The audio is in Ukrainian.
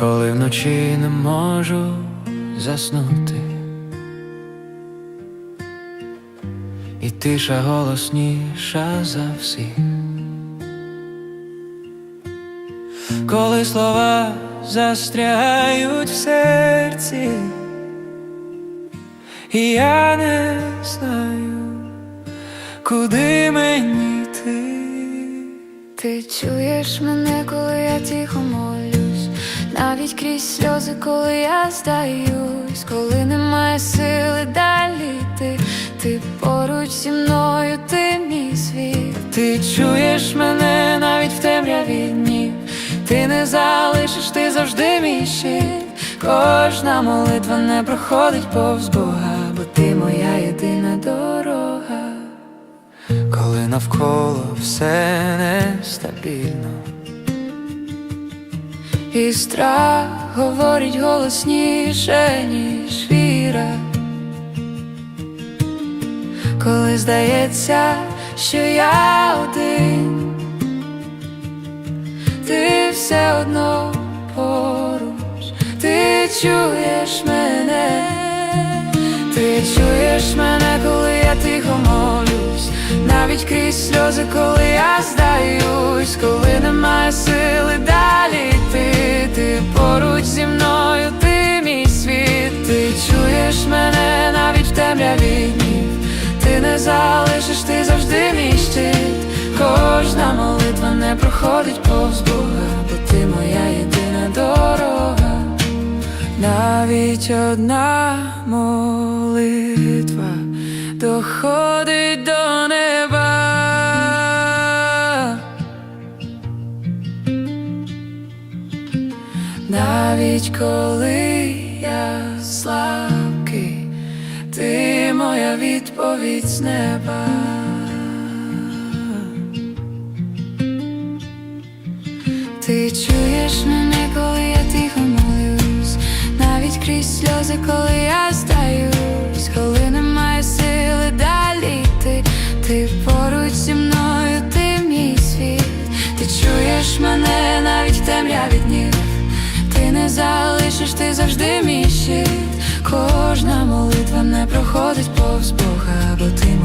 вночі не можу заснути. І тиша голосніша за всіх. Коли слова застрягають в серці, і я не знаю, куди мені йти. Ти чуєш мене, коли я тихо навіть крізь сльози, коли я здаюсь, коли немає сили далі йти, ти поруч зі мною, ти мій світ. Ти чуєш мене навіть в темряві днів, ти не залишиш, ти завжди мій щит. Кожна молитва не проходить повз Бога, бо ти моя єдина дорога. Коли навколо все нестабільно, І страх говорить голосніше, ніж віра. Коли здається, що я один, ти все одно поруч, ти чуєш мене, ти чуєш мене, коли я тихо молюсь, навіть крізь сльози, коли я проходить повз Бога, бо ти моя єдина дорога. Навіть одна молитва доходить до неба. Навіть коли я слабкий, ти моя відповідь з неба. Ти чуєш мене, коли я тихо молюсь, навіть крізь сльози, коли я здаюсь, коли немає сили далі йти, ти поруч зі мною, ти мій світ, ти чуєш мене навіть в темряві днів, ти не залишиш, ти завжди мій щит. Кожна молитва не проходить повз Бога, бо ти.